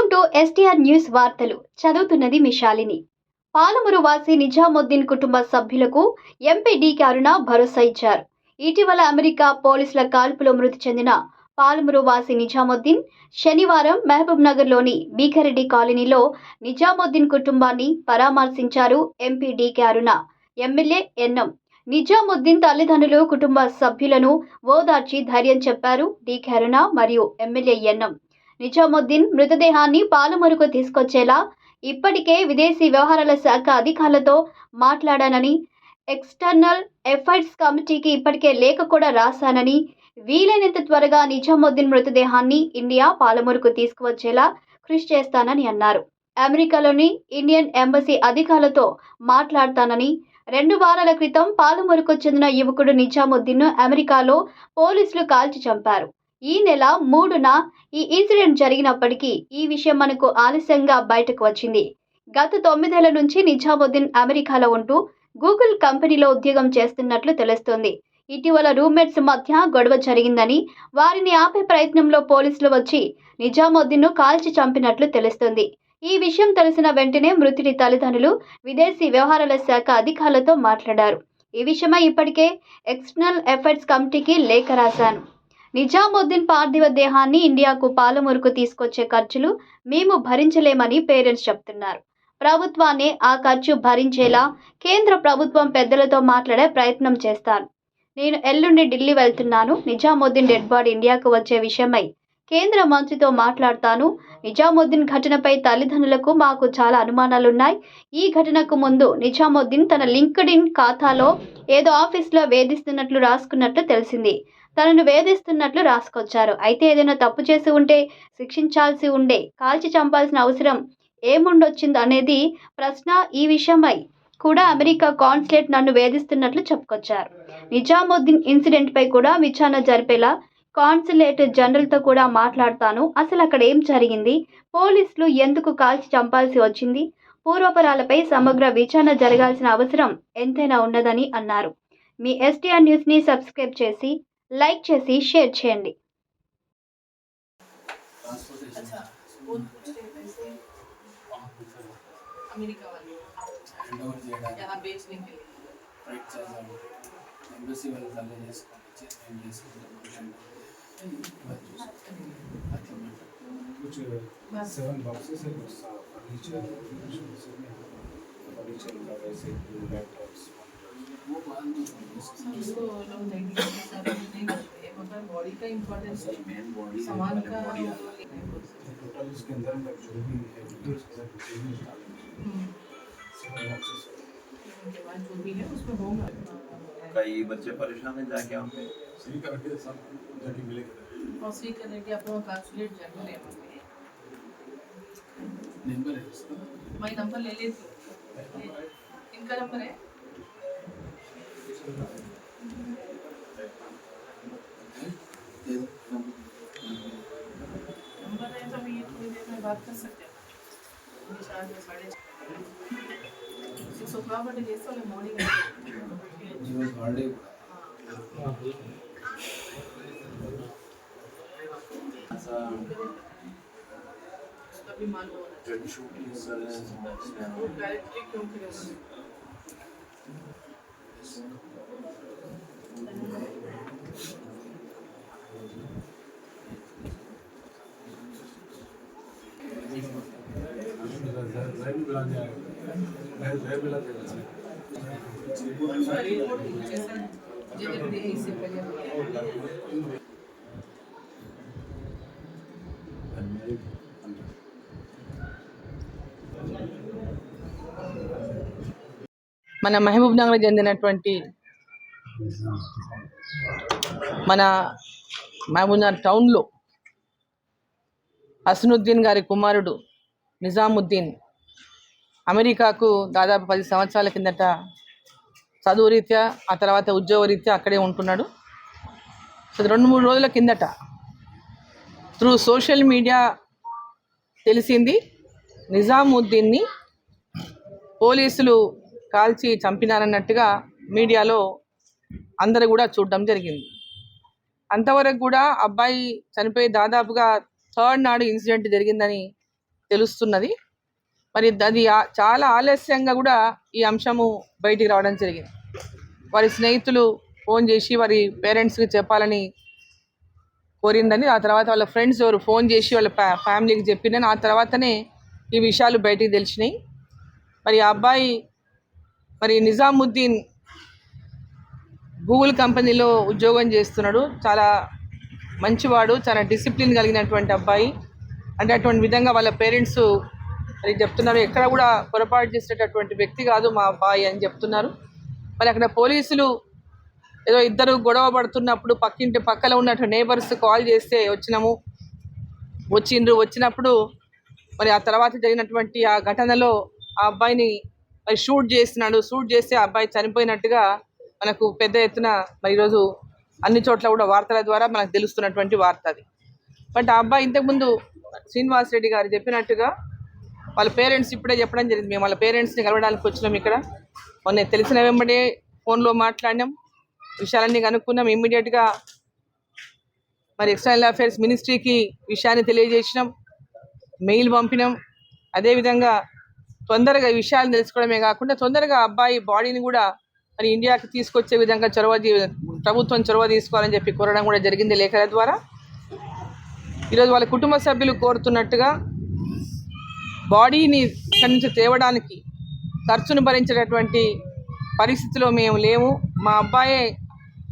Welcome to STR news వార్తలు. చదువుతున్నది మిషాలిని. పాలమూరు వాసి నిజాముద్దీన్ కుటుంబ సభ్యులకు ఎంపీ డీకే అరుణ భరోసా ఇచ్చారు. ఇటీవల అమెరికా పోలీసుల కాల్పులో మృతి చెందిన పాలమూరు వాసి నిజాముద్దీన్ శనివారం మహబూబ్ నగర్లోని బీకరెడ్డి కాలనీలో నిజాముద్దీన్ కుటుంబాన్ని పరామర్శించారు ఎంపీ డీకే అరుణ. ఎమ్మెల్యే ఎన్నం. నిజాముద్దీన్ తల్లిదండ్రులు కుటుంబ సభ్యులను ఓదార్చి ధైర్యం చెప్పారు డీకే అరుణ మరియు ఎమ్మెల్యే ఎన్నం. నిజాముద్దీన్ మృతదేహాన్ని పాలమురుకు తీసుకొచ్చేలా ఇప్పటికే విదేశీ వ్యవహారాల శాఖ అధికారులతో మాట్లాడానని ఎక్స్టర్నల్ ఎఫైర్స్ కమిటీకి ఇప్పటికే లేఖ కూడా రాశానని వీలైనంత త్వరగా నిజాముద్దీన్ మృతదేహాన్ని ఇండియా పాలమూరుకు తీసుకువచ్చేలా కృషి చేస్తానని అన్నారు. అమెరికాలోని ఇండియన్ ఎంబసీ అధికారులతో మాట్లాడతానని రెండు వారాల క్రితం పాలమూరుకు చెందిన యువకుడు నిజాముద్దీన్ను అమెరికాలో పోలీసులు కాల్చి చంపారు. ఈ నెల మూడున ఈ ఇన్సిడెంట్ జరిగినప్పటికీ ఈ విషయం మనకు ఆలస్యంగా బయటకు వచ్చింది. గత తొమ్మిదేళ్ళ నుంచి నిజాముద్దీన్ అమెరికాలో ఉంటూ గూగుల్ కంపెనీలో ఉద్యోగం చేస్తున్నట్లు తెలుస్తోంది. ఇటీవల రూమ్మేట్స్ మధ్య గొడవ జరిగిందని వారిని ఆపే ప్రయత్నంలో పోలీసులు వచ్చి నిజాముద్దీన్ను కాల్చి చంపినట్లు తెలుస్తుంది. ఈ విషయం తెలిసిన వెంటనే మృతుడి తల్లిదండ్రులు విదేశీ వ్యవహారాల శాఖ అధికారులతో మాట్లాడారు. ఈ విషయమై ఇప్పటికే ఎక్స్టర్నల్ ఎఫైర్స్ కమిటీకి లేఖ రాశాను. నిజాముద్దీన్ పార్థివ దేహాన్ని ఇండియాకు పాలమూరుకు తీసుకొచ్చే ఖర్చులు మేము భరించలేమని పేరెంట్స్ చెప్తున్నారు. ప్రభుత్వాన్ని ఆ ఖర్చు భరించేలా కేంద్ర ప్రభుత్వం పెద్దలతో మాట్లాడే ప్రయత్నం చేస్తాను నేను ఎల్లుండి ఢిల్లీ వెళ్తున్నాను. నిజాముద్దీన్ డెడ్ బాడీ ఇండియాకు వచ్చే విషయమై కేంద్ర మంత్రితో మాట్లాడతాను. నిజాముద్దీన్ ఘటనపై తల్లిదండ్రులకు మాకు చాలా అనుమానాలున్నాయి. ఈ ఘటనకు ముందు నిజాముద్దీన్ తన లింక్డ్ ఇన్ ఖాతాలో ఏదో ఆఫీస్లో వేధిస్తున్నట్లు రాసుకున్నట్లు తెలిసింది. తనను వేధిస్తున్నట్లు రాసుకొచ్చారు. అయితే ఏదైనా తప్పు చేసి ఉంటే శిక్షించాల్సి ఉండే కాల్చి చంపాల్సిన అవసరం ఏముండొచ్చింది అనేది ప్రశ్న ఈ విషయమై కూడా అమెరికా కాన్సులేట్ నన్ను వేధిస్తున్నట్లు చెప్పుకొచ్చారు. నిజాముద్దీన్ ఇన్సిడెంట్పై కూడా విచారణ జరిపేలా కాన్సులేట్ జనరల్తో కూడా మాట్లాడతాను. అసలు అక్కడ ఏం జరిగింది? పోలీసులు ఎందుకు కాల్చి చంపాల్సి వచ్చింది? పూర్వపరాలపై సమగ్ర విచారణ జరగాల్సిన అవసరం ఎంతైనా ఉన్నదని అన్నారు. మీ ఎస్టీఆర్ న్యూస్ని సబ్స్క్రైబ్ చేసి లైక్ చేసి షేర్ చేయండి. Seven boxes furniture furniture body का इम्पोर्टेंस है सामान का। जो भी है उसमें होगा कई बच्चे परेशान हैं जाके हम सही करके सब जाके मिलेगा और सही करने के आप कांसुलेट जाके ले आएँगे नंबर है उसका। मैं नंबर ले लेती इनका नंबर है? बात कर सकते हैं మన మహబూబ్ నగర్ చెందినటువంటి మన మహబూబ్ నగర్ టౌన్లో హసనుద్దీన్ గారి కుమారుడు నిజాముద్దీన్ అమెరికాకు దాదాపు పది సంవత్సరాల కిందట చదువు రీత్యా ఆ తర్వాత ఉద్యోగ రీత్యా అక్కడే ఉంటున్నాడు. సో రెండు మూడు రోజుల కిందట త్రూ సోషల్ మీడియా తెలిసింది నిజాముద్దీన్ని పోలీసులు కాల్చి చంపినారన్నట్టుగా మీడియాలో అందరూ కూడా చూడడం జరిగింది. అంతవరకు కూడా అబ్బాయి చనిపోయి దాదాపుగా థర్డ్ నాడు ఇన్సిడెంట్ జరిగిందని తెలుస్తున్నది. మరి అది చాలా ఆలస్యంగా కూడా ఈ అంశము బయటికి రావడం జరిగింది. వారి స్నేహితులు ఫోన్ చేసి వారి పేరెంట్స్కి చెప్పాలని కోరిందని ఆ తర్వాత వాళ్ళ ఫ్రెండ్స్ ఎవరు ఫోన్ చేసి వాళ్ళ ఫ్యా ఫ్యామిలీకి చెప్పిందని ఆ తర్వాతనే ఈ విషయాలు బయటికి తెలిసినాయి. మరి ఆ అబ్బాయి మరి నిజాముద్దీన్ గూగుల్ కంపెనీలో ఉద్యోగం చేస్తున్నాడు. చాలా మంచివాడు చాలా డిసిప్లిన్ కలిగినటువంటి అబ్బాయి. అంటే అటువంటి విధంగా వాళ్ళ పేరెంట్స్ మరి చెప్తున్నారు. ఎక్కడ కూడా పొరపాటు చేసేటటువంటి వ్యక్తి కాదు మా అబ్బాయి అని చెప్తున్నారు. మరి అక్కడ పోలీసులు ఏదో ఇద్దరు గొడవ పడుతున్నప్పుడు పక్కింటి పక్కన ఉన్నటువంటి నేబర్స్ కాల్ చేస్తే వచ్చినాము. వచ్చిండ్రు. వచ్చినప్పుడు మరి ఆ తర్వాత జరిగినటువంటి ఆ ఘటనలో ఆ అబ్బాయిని మరి షూట్ చేస్తున్నాడు షూట్ చేస్తే ఆ అబ్బాయి చనిపోయినట్టుగా మనకు పెద్ద ఎత్తున మరి ఈరోజు అన్ని చోట్ల కూడా వార్తల ద్వారా మనకు తెలుస్తున్నటువంటి వార్త అది. బట్ ఆ అబ్బాయి ఇంతకుముందు శ్రీనివాస్ రెడ్డి గారు చెప్పినట్టుగా వాళ్ళ పేరెంట్స్ ఇప్పుడే చెప్పడం జరిగింది. మేము వాళ్ళ పేరెంట్స్ని కలవడానికి వచ్చినాం ఇక్కడ. మొన్న తెలిసిన వెంబడే ఫోన్లో మాట్లాడినాం. విషయాలన్నీ కనుక్కున్నాం. ఇమ్మీడియట్గా మరి ఎక్స్టర్నల్ అఫైర్స్ మినిస్ట్రీకి విషయాన్ని తెలియజేసినాం. మెయిల్ పంపినాం. అదేవిధంగా తొందరగా విషయాలు తెలుసుకోవడమే కాకుండా తొందరగా అబ్బాయి బాడీని కూడా మరి ఇండియాకి తీసుకొచ్చే విధంగా చొరవ ప్రభుత్వం చొరవ తీసుకోవాలని చెప్పి కోరడం కూడా జరిగింది లేఖల ద్వారా. ఈరోజు వాళ్ళ కుటుంబ సభ్యులు కోరుతున్నట్టుగా బాడీని ఇక్కడి నుంచి తేవడానికి ఖర్చును భరించేటటువంటి పరిస్థితిలో మేము లేము. మా అబ్బాయే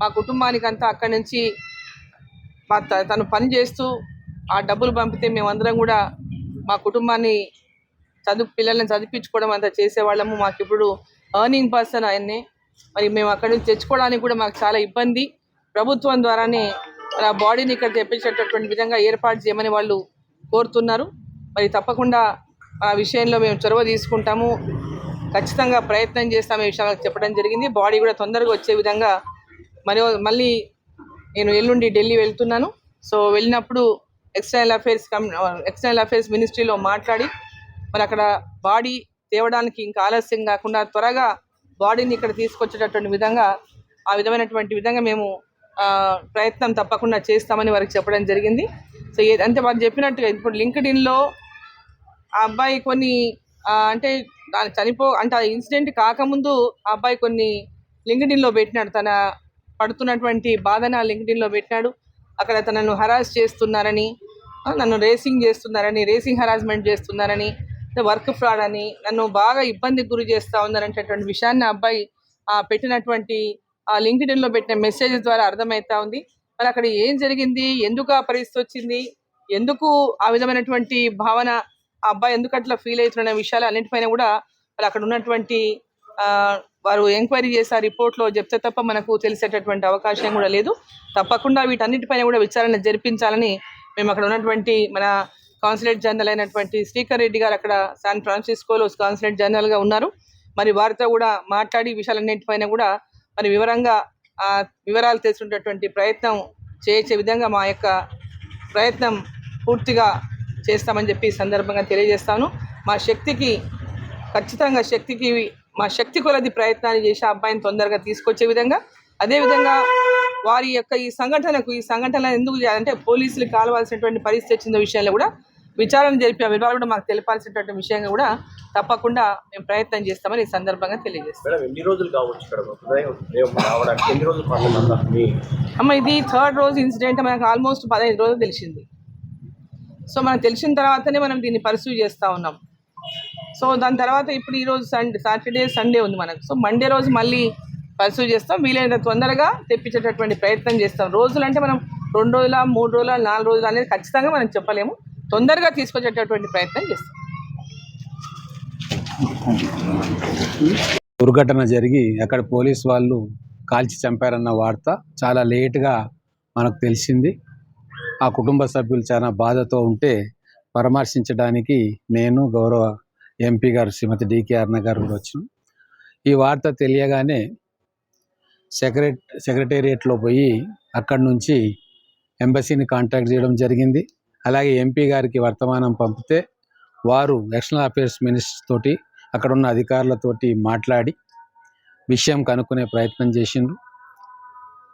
మా కుటుంబానికి అంతా అక్కడి నుంచి మా త- తను పని చేస్తూ ఆ డబ్బులు పంపితే మేమందరం కూడా మా కుటుంబాన్ని చదువు పిల్లల్ని చదివించుకోవడం అంతా చేసేవాళ్ళము. మాకు ఇప్పుడు ఎర్నింగ్ పర్సన్ ఆయన్నే. మరి మేము అక్కడి నుంచి తెచ్చుకోవడానికి కూడా మాకు చాలా ఇబ్బంది. ప్రభుత్వం ద్వారానే ఆ బాడీని ఇక్కడ తెప్పించేటటువంటి విధంగా ఏర్పాటు చేయమని వాళ్ళు కోరుతున్నారు. మరి తప్పకుండా ఆ విషయంలో మేము చొరవ తీసుకుంటాము. ఖచ్చితంగా ప్రయత్నం చేస్తాము ఈ విషయాలు చెప్పడం జరిగింది. బాడీ కూడా తొందరగా వచ్చే విధంగా మరి మళ్ళీ నేను ఎల్లుండి ఢిల్లీ వెళ్తున్నాను. సో వెళ్ళినప్పుడు external affairs come external affairs మినిస్ట్రీలో మాట్లాడి మరి అక్కడ బాడీ తేవడానికి ఇంకా ఆలస్యం కాకుండా త్వరగా బాడీని ఇక్కడ తీసుకొచ్చేటటువంటి విధంగా ఆ విధమైనటువంటి విధంగా మేము ప్రయత్నం తప్పకుండా చేస్తామని వారికి చెప్పడం జరిగింది. సో అంటే వారు చెప్పినట్టుగా ఇప్పుడు లింక్డ్ ఇన్లో ఆ అబ్బాయి కొన్ని అంటే దాని చనిపో అంటే ఆ ఇన్సిడెంట్ కాకముందు ఆ అబ్బాయి కొన్ని లింక్డ్ఇన్లో పెట్టినాడు. తన పడుతున్నటువంటి బాధన లింక్డ్ఇన్లో పెట్టినాడు. అక్కడ తనను హరాస్ చేస్తున్నారని నన్ను రేసింగ్ చేస్తున్నారని రేసింగ్ హరాస్మెంట్ చేస్తున్నారని వర్క్ ఫ్రాడ్ అని నన్ను బాగా ఇబ్బందికి గురి చేస్తూ ఉన్నారంటటువంటి విషయాన్ని ఆ అబ్బాయి ఆ, పెట్టినటువంటి ఆ లింక్డ్ఇన్లో పెట్టిన మెసేజ్ ద్వారా అర్థమవుతా ఉంది. మరి అక్కడ ఏం జరిగింది? ఎందుకు ఆ పరిస్థితి వచ్చింది? ఎందుకు ఆ విధమైనటువంటి భావన ఆ అబ్బాయి ఎందుకు అట్లా ఫీల్ అవుతున్న విషయాలు అన్నింటిపైన కూడా వాళ్ళు అక్కడ ఉన్నటువంటి వారు ఎంక్వైరీ చేసే రిపోర్ట్లో చెప్తే తప్ప మనకు తెలిసేటటువంటి అవకాశం కూడా లేదు. తప్పకుండా వీటన్నిటిపైన కూడా విచారణ జరిపించాలని మేము అక్కడ ఉన్నటువంటి మన కాన్సులేట్ జనరల్ అయినటువంటి శ్రీకర్ రెడ్డి గారు అక్కడ శాన్ ఫ్రాన్సిస్కోలో కాన్సులేట్ జనరల్గా ఉన్నారు. మరి వారితో కూడా మాట్లాడి విషయాలన్నింటిపైన కూడా మరి వివరంగా ఆ వివరాలు తెలుసుకునేటటువంటి ప్రయత్నం చేసే విధంగా మా యొక్క ప్రయత్నం పూర్తిగా చేస్తామని చెప్పి ఈ సందర్భంగా తెలియజేస్తాను. మా శక్తికి ఖచ్చితంగా శక్తికి మా శక్తి కొలది ప్రయత్నాలు చేసి ఆ అబ్బాయిని తొందరగా తీసుకొచ్చే విధంగా అదేవిధంగా వారి యొక్క ఈ సంఘటనకు ఈ సంఘటన ఎందుకు చేయాలంటే పోలీసులు కావాల్సినటువంటి పరిస్థితి వచ్చిన విషయంలో కూడా విచారణ జరిపి ఆ వివరాలు కూడా మాకు తెలిపాల్సినటువంటి విషయంగా కూడా తప్పకుండా మేము ప్రయత్నం చేస్తామని ఈ సందర్భంగా తెలియజేస్తాం. ఎన్ని రోజులు కావచ్చు అమ్మ ఇది థర్డ్ రోజు ఇన్సిడెంట్ మనకు ఆల్మోస్ట్ పదహైదు రోజులు తెలిసింది. సో మనకు తెలిసిన తర్వాతనే మనం దీన్ని పర్సూ చేస్తూ ఉన్నాం. సో దాని తర్వాత ఇప్పుడు ఈరోజు సండే సాటర్డే సండే ఉంది మనకు. సో మండే రోజు మళ్ళీ పర్సూ చేస్తాం. వీలైనంత తొందరగా తెప్పించేటటువంటి ప్రయత్నం చేస్తాం. రోజులు అంటే మనం రెండు రోజుల మూడు రోజుల నాలుగు రోజులు అనేది ఖచ్చితంగా మనం చెప్పలేము. తొందరగా తీసుకొచ్చేటటువంటి ప్రయత్నం చేస్తాం. దుర్ఘటన జరిగి అక్కడ పోలీస్ వాళ్ళు కాల్చి చంపారన్న వార్త చాలా లేట్గా మనకు తెలిసింది. ఆ కుటుంబ సభ్యులు చాలా బాధతో ఉంటే పరామర్శించడానికి నేను గౌరవ ఎంపీ గారు శ్రీమతి డికే అరుణ గారు కూడా ఈ వార్త తెలియగానే సెక్రట సెక్రటేరియట్లో పోయి అక్కడి నుంచి ఎంబసీని కాంటాక్ట్ చేయడం జరిగింది. అలాగే ఎంపీ గారికి వర్తమానం పంపితే వారు ఎక్స్టర్నల్ అఫేర్స్ మినిస్టర్ తోటి అక్కడ ఉన్న అధికారులతోటి మాట్లాడి విషయం కనుక్కునే ప్రయత్నం చేసిండ్రు.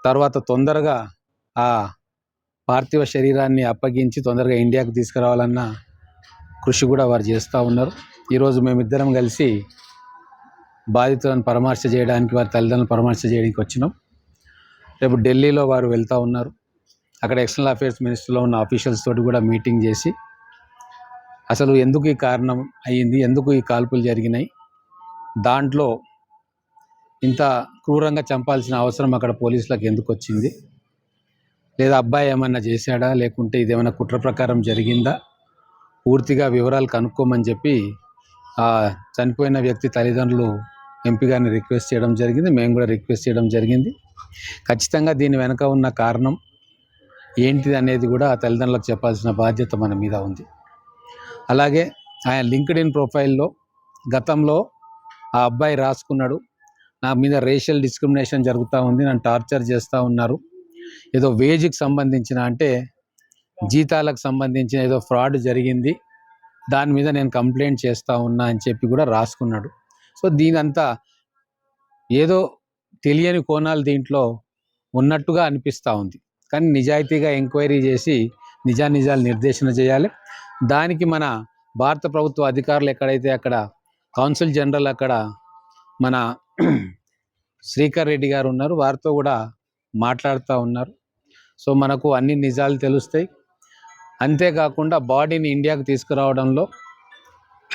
తర్వాత తొందరగా ఆ పార్థివ శరీరాన్ని అప్పగించి తొందరగా ఇండియాకు తీసుకురావాలన్న కృషి కూడా వారు చేస్తూ ఉన్నారు. ఈరోజు మేమిద్దరం కలిసి బాధితులను పరామర్శ చేయడానికి వారి తల్లిదండ్రులను పరామర్శ చేయడానికి వచ్చినాం. రేపు ఢిల్లీలో వారు వెళ్తూ ఉన్నారు. అక్కడ ఎక్స్టర్నల్ అఫేర్స్ మినిస్టర్లో ఉన్న ఆఫీషియల్స్ తోటి కూడా మీటింగ్ చేసి అసలు ఎందుకు ఈ కారణం అయ్యింది ఎందుకు ఈ కాల్పులు జరిగినాయి దాంట్లో ఇంత క్రూరంగా చంపాల్సిన అవసరం అక్కడ పోలీసులకు ఎందుకు వచ్చింది లేదా అబ్బాయి ఏమన్నా చేశాడా? లేకుంటే ఇది ఏమైనా కుట్ర ప్రకారం జరిగిందా? పూర్తిగా వివరాలు కనుక్కోమని చెప్పి ఆ చనిపోయిన వ్యక్తి తల్లిదండ్రులు ఎంపీ గారిని రిక్వెస్ట్ చేయడం జరిగింది. మేము కూడా రిక్వెస్ట్ చేయడం జరిగింది. ఖచ్చితంగా దీని వెనక ఉన్న కారణం ఏంటిది అనేది కూడా ఆ తల్లిదండ్రులకు చెప్పాల్సిన బాధ్యత మన మీద ఉంది. అలాగే ఆయన లింక్డ్ ఇన్ ప్రొఫైల్లో గతంలో ఆ అబ్బాయి రాసుకున్నాడు. నా మీద రేషియల్ డిస్క్రిమినేషన్ జరుగుతూ ఉంది. నన్ను టార్చర్ చేస్తూ ఉన్నారు. ఏదో వేజ్కి సంబంధించిన అంటే జీతాలకు సంబంధించిన ఏదో ఫ్రాడ్ జరిగింది దాని మీద నేను కంప్లైంట్ చేస్తూ ఉన్నా అని చెప్పి కూడా రాసుకున్నాడు. సో దీనంతా ఏదో తెలియని కోణాలు దీంట్లో ఉన్నట్టుగా అనిపిస్తూ ఉంది. కానీ నిజాయితీగా ఎంక్వైరీ చేసి నిజానిజాలు నిర్దేశన చేయాలి. దానికి మన భారత ప్రభుత్వ అధికారులు ఎక్కడైతే అక్కడ కౌన్సిల్ జనరల్ అక్కడ మన శ్రీకర్ రెడ్డి గారు ఉన్నారు వారితో కూడా మాట్లాడుతూ ఉన్నారు. సో మనకు అన్ని నిజాలు తెలుస్తాయి. అంతేకాకుండా బాడీని ఇండియాకు తీసుకురావడంలో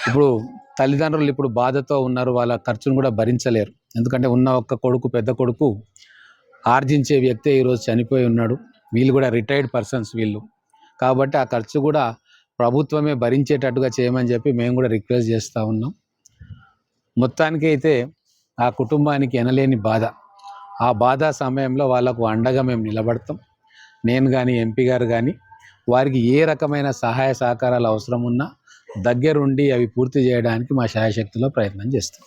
ఇప్పుడు తల్లిదండ్రులు ఇప్పుడు బాధతో ఉన్నారు. వాళ్ళ ఖర్చును కూడా భరించలేరు. ఎందుకంటే ఉన్న ఒక్క కొడుకు పెద్ద కొడుకు ఆర్జించే వ్యక్తే ఈరోజు చనిపోయి ఉన్నాడు. వీళ్ళు కూడా రిటైర్డ్ పర్సన్స్ వీళ్ళు. కాబట్టి ఆ ఖర్చు కూడా ప్రభుత్వమే భరించేటట్టుగా చేయమని చెప్పి మేము కూడా రిక్వెస్ట్ చేస్తూ ఉన్నాం. మొత్తానికైతే ఆ కుటుంబానికి ఎనలేని బాధ. ఆ బాధ సమయంలో వాళ్ళకు అండగా మేము నిలబడతాం. నేను కానీ ఎంపీ గారు కానీ వారికి ఏ రకమైన సహాయ సహకారాలు అవసరం ఉన్నా దగ్గరుండి అవి పూర్తి చేయడానికి మా శాయశక్తిలో ప్రయత్నం చేస్తాం.